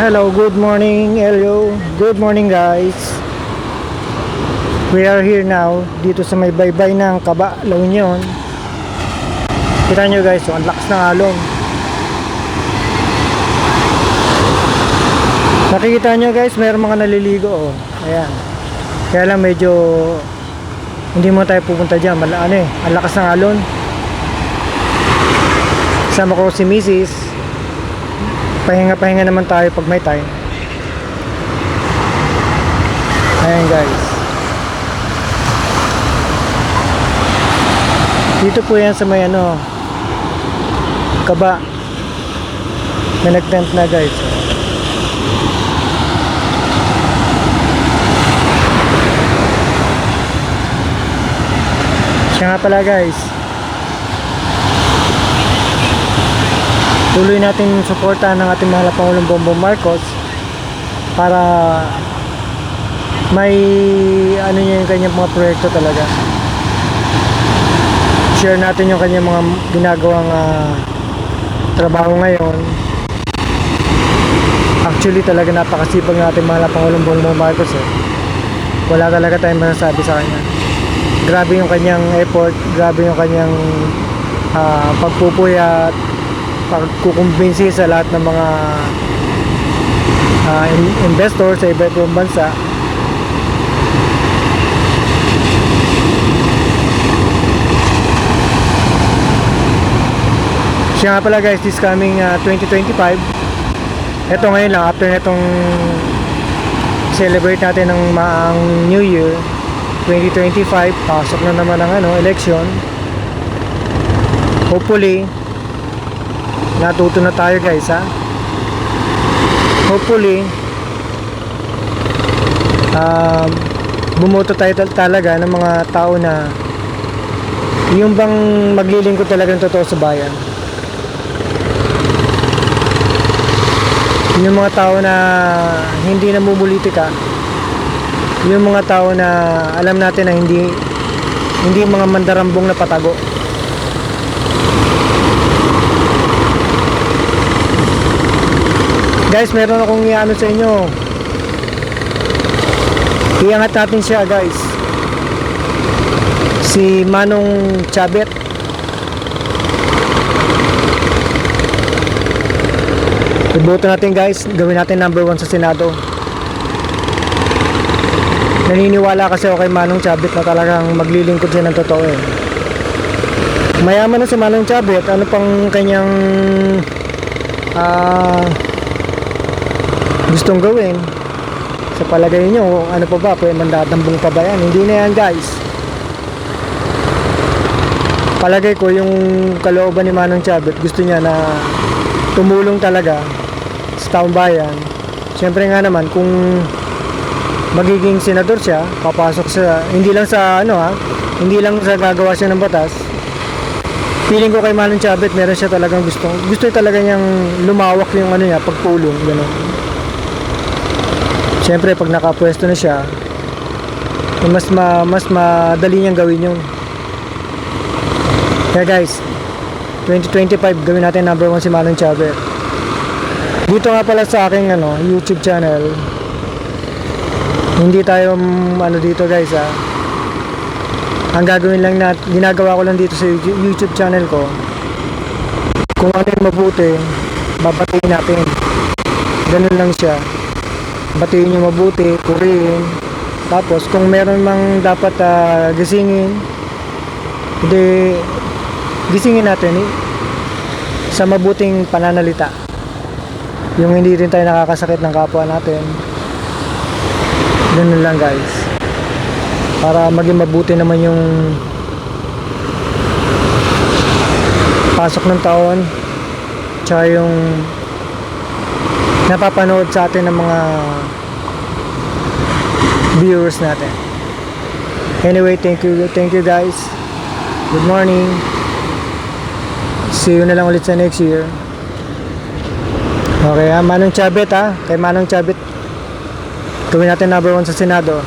Hello, good morning, Elio. Good morning, guys. We are here now, dito sa may baybay ng Kaba, La Union. Kita nyo guys, oh, ang lakas ng alon. Nakikita nyo guys, mayroong mga naliligo. Oh. Ayan. Kaya lang medyo hindi mo tayo pupunta dyan. Mal ano eh, ang lakas ng alon. Kasama ko si Mrs. Pahinga-pahinga naman tayo pag may time. Ayan guys. Dito po yan sa may ano, kaba. May nag-tent na guys. Siya nga pala guys. Tuloy natin suportahan ng ating mahal na Pangulong Bongbong Marcos para may ano niya yung kanyang mga proyekto talaga. Share natin yung kanyang mga ginagawang ah, trabaho ngayon. Actually talaga napakasipag ng ating mahal na Pangulong Bongbong Marcos eh. Wala talaga tayong masasabi sa kanya. Grabe yung kanyang effort, grabe yung kanyang ah, pagpupuyat, pagkukumbinsi sa lahat ng mga in- investor sa iba't ibang bansa. Siya nga pala guys, this coming ah, 2025 Ito ngayon lang, after netong celebrate natin ng maang New Year 2025, pasok na naman ang ano, election Hopefully natuto na tayo guys ha? Hopefully um, bumoto tayo tal- talaga ng mga tao na yung bang maglilingkod talaga ng totoo sa bayan. Yung mga tao na hindi namumulitika yung mga tao na alam natin na hindi hindi mga mandarambong na patago Guys, meron akong iano sa inyo. Iangat natin siya, guys. Si Manong Chabet. Iboto natin, guys. Gawin natin number one sa Senado. Naniniwala kasi ako kay Manong Chabet na talagang maglilingkod siya ng totoo eh. Mayaman na si Manong Chabet. Ano pang kanyang ah gustong gawin sa palagay nyo ano pa ba pwede mandadambong pa ba yan? Hindi na yan guys. Palagay ko yung kalooban ni Manong Chabet gusto niya na tumulong talaga sa taong bayan. Syempre nga naman kung magiging senador siya papasok sa hindi lang sa ano ha hindi lang sa gagawa siya ng batas. Feeling ko kay Manong Chabet meron siya talagang gusto. Gusto talaga niyang lumawak yung ano niya pagpulong gano'n Siyempre, pag nakapwesto na siya, eh, mas ma, mas madali niyang gawin yung Kaya guys, 2025 gawin natin number 1 si Manong Chabet. Dito nga pala sa aking ano, YouTube channel. Hindi tayo mm, ano dito guys ah. Ang gagawin lang na ginagawa ko lang dito sa YouTube YouTube channel ko. Kung ano yung mabuti, babatiin natin. Ganun lang siya batiin nyo mabuti, purihin. Tapos kung meron mang dapat ah, gisingin, hindi gisingin natin eh, sa mabuting pananalita. Yung hindi rin tayo nakakasakit ng kapwa natin. Ganun lang guys. Para maging mabuti naman yung pasok ng taon. Tsaka yung napapanood sa atin ng mga viewers natin. Anyway, thank you, thank you guys. Good morning. See you na lang ulit sa next year. Okay ha, Manong Chabet ha. Kay Manong Chabet. Gawin natin number one sa Senado.